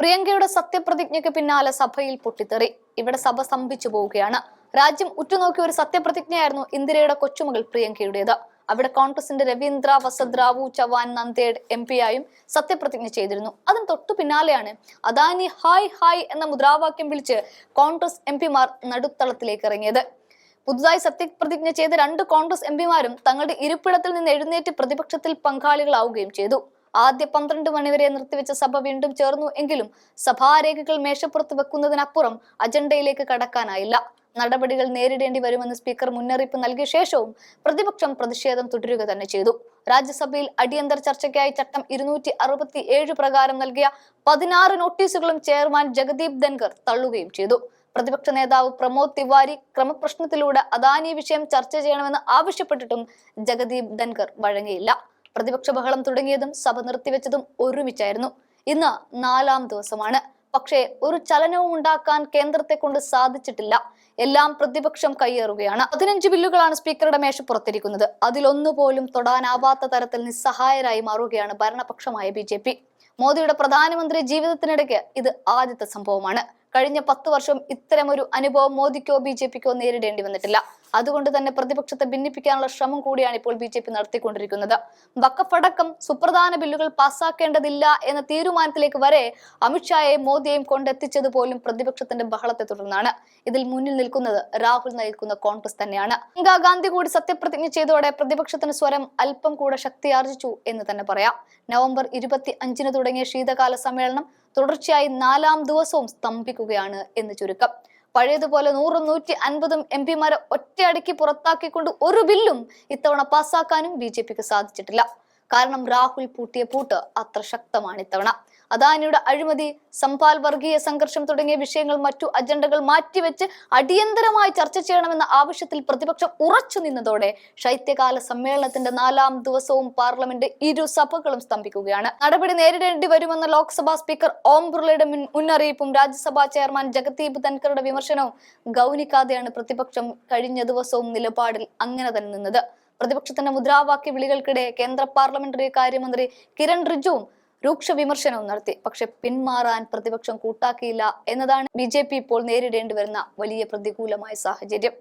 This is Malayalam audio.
പ്രിയങ്കയുടെ സത്യപ്രതിജ്ഞയ്ക്ക് പിന്നാലെ സഭയിൽ പൊട്ടിത്തെറി. ഇവിടെ സഭ സ്തംഭിച്ചു പോവുകയാണ്. രാജ്യം ഉറ്റുനോക്കിയ ഒരു സത്യപ്രതിജ്ഞയായിരുന്നു ഇന്ദിരയുടെ കൊച്ചുമകൾ പ്രിയങ്കയുടേത്. അവിടെ കോൺഗ്രസിന്റെ രവീന്ദ്ര വസദ്രാവു ചവാൻ നന്ദേഡ് എം ആയും സത്യപ്രതിജ്ഞ ചെയ്തിരുന്നു. അതിന് തൊട്ടു പിന്നാലെയാണ് അദാനി ഹായ് ഹായ് എന്ന മുദ്രാവാക്യം വിളിച്ച് കോൺഗ്രസ് എം പിമാർ നടുത്തളത്തിലേക്ക് ഇറങ്ങിയത്. പുതുതായി സത്യപ്രതിജ്ഞ ചെയ്ത രണ്ട് കോൺഗ്രസ് എം പിമാരും തങ്ങളുടെ ഇരിപ്പിടത്തിൽ നിന്ന് എഴുന്നേറ്റ് പ്രതിപക്ഷത്തിൽ പങ്കാളികളാവുകയും ചെയ്തു. ആദ്യ പന്ത്രണ്ട് മണിവരെ നിർത്തിവെച്ച സഭ വീണ്ടും ചേർന്നു എങ്കിലും സഭാരേഖകൾ മേശപ്പുറത്ത് വെക്കുന്നതിനപ്പുറം അജണ്ടയിലേക്ക് കടക്കാനായില്ല. നടപടികൾ നേരിടേണ്ടി വരുമെന്ന് സ്പീക്കർ മുന്നറിയിപ്പ് നൽകിയ ശേഷവും പ്രതിപക്ഷം പ്രതിഷേധം തുടരുക തന്നെ ചെയ്തു. രാജ്യസഭയിൽ അടിയന്തര ചർച്ചയ്ക്കായി ചട്ടം ഇരുന്നൂറ്റി അറുപത്തി ഏഴ് പ്രകാരം നൽകിയ പതിനാറ് നോട്ടീസുകളും ചെയർമാൻ ജഗദീപ് ധൻകർ തള്ളുകയും ചെയ്തു. പ്രതിപക്ഷ നേതാവ് പ്രമോദ് തിവാരി ക്രമപ്രശ്നത്തിലൂടെ അദാനി വിഷയം ചർച്ച ചെയ്യണമെന്ന് ആവശ്യപ്പെട്ടിട്ടും ജഗദീപ് ധൻകർ വഴങ്ങിയില്ല. പ്രതിപക്ഷ ബഹളം തുടങ്ങിയതും സഭ നിർത്തിവെച്ചതും ഒരുമിച്ചായിരുന്നു. ഇന്ന് നാലാം ദിവസമാണ്. പക്ഷേ ഒരു ചലനവും ഉണ്ടാക്കാൻ കേന്ദ്രത്തെ കൊണ്ട് സാധിച്ചിട്ടില്ല. എല്ലാം പ്രതിപക്ഷം കയ്യേറുകയാണ് പതിനഞ്ച് ബില്ലുകളാണ് സ്പീക്കറുടെ മേശപ്പുറത്തിരിക്കുന്നത് അതിലൊന്നുപോലും തൊടാനാവാത്ത തരത്തിൽ നിസ്സഹായരായി മാറുകയാണ് ഭരണപക്ഷമായ ബി മോദിയുടെ പ്രധാനമന്ത്രി ജീവിതത്തിനിടയ്ക്ക് ഇത് ആദ്യത്തെ സംഭവമാണ്. കഴിഞ്ഞ പത്ത് വർഷം ഇത്തരമൊരു അനുഭവം മോദിക്കോ ബി ജെ പിക്കോ നേരിടേണ്ടി വന്നിട്ടില്ല. അതുകൊണ്ട് തന്നെ പ്രതിപക്ഷത്തെ ഭിന്നിപ്പിക്കാനുള്ള ശ്രമം കൂടിയാണ് ഇപ്പോൾ ബി ജെ പി നടത്തിക്കൊണ്ടിരിക്കുന്നത്. വക്കഫടക്കം സുപ്രധാന ബില്ലുകൾ പാസ്സാക്കേണ്ടതില്ല എന്ന തീരുമാനത്തിലേക്ക് വരെ അമിത്ഷായെയും മോദിയെയും കൊണ്ടെത്തിച്ചത് പോലും പ്രതിപക്ഷത്തിന്റെ ബഹളത്തെ തുടർന്നാണ്. ഇതിൽ മുന്നിൽ നിൽക്കുന്നത് രാഹുൽ നയിക്കുന്ന കോൺഗ്രസ് തന്നെയാണ്. പ്രിയങ്കാ ഗാന്ധി കൂടി സത്യപ്രതിജ്ഞ ചെയ്തതോടെ പ്രതിപക്ഷത്തിന് സ്വരം അല്പം കൂടെ ശക്തിയാർജിച്ചു എന്ന് തന്നെ പറയാം. നവംബർ ഇരുപത്തി അഞ്ചിന് തുടങ്ങിയ ശീതകാല സമ്മേളനം തുടർച്ചയായി നാലാം ദിവസവും സ്തംഭിക്കുകയാണ് എന്ന് ചുരുക്കം. പഴയതുപോലെ നൂറും നൂറ്റി അൻപതും എം പിമാരെ ഒറ്റയടിക്ക് പുറത്താക്കിക്കൊണ്ട് ഒരു ബില്ലും ഇത്തവണ പാസ്സാക്കാനും ബി സാധിച്ചിട്ടില്ല. കാരണം രാഹുൽ പൂട്ടിയ പൂട്ട് അത്ര ശക്തമാണ് ഇത്തവണ. അദാനിയുടെ അഴിമതി സംപാൽ വർഗീയ സംഘർഷം തുടങ്ങിയ വിഷയങ്ങൾ മറ്റു അജണ്ടകൾ മാറ്റിവെച്ച് അടിയന്തരമായി ചർച്ച ചെയ്യണമെന്ന ആവശ്യത്തിൽ പ്രതിപക്ഷം ഉറച്ചു നിന്നതോടെ ശൈത്യകാല സമ്മേളനത്തിന്റെ നാലാം ദിവസവും പാർലമെന്റ് ഇരു സഭകളും സ്തംഭിക്കുകയാണ്. നടപടി നേരിടേണ്ടി വരുമെന്ന ലോക്സഭാ സ്പീക്കർ ഓം ബിർളയുടെ മുന്നറിയിപ്പും രാജ്യസഭാ ചെയർമാൻ ജഗദീപ് ധൻകറുടെ വിമർശനവും ഗൗനിക്കാതെയാണ് പ്രതിപക്ഷം കഴിഞ്ഞ ദിവസവും നിലപാടിൽ അങ്ങനെ തന്നെ നിന്നത്. പ്രതിപക്ഷത്തിന്റെ മുദ്രാവാക്യ വിളികൾക്കിടെ കേന്ദ്ര പാർലമെന്ററി കാര്യമന്ത്രി കിരൺ റിജുവും രൂക്ഷ വിമർശനവും നടത്തി. പക്ഷെ പിന്മാറാൻ പ്രതിപക്ഷം കൂട്ടാക്കിയില്ല എന്നതാണ് ബി ഇപ്പോൾ നേരിടേണ്ടി വരുന്ന വലിയ പ്രതികൂലമായ സാഹചര്യം.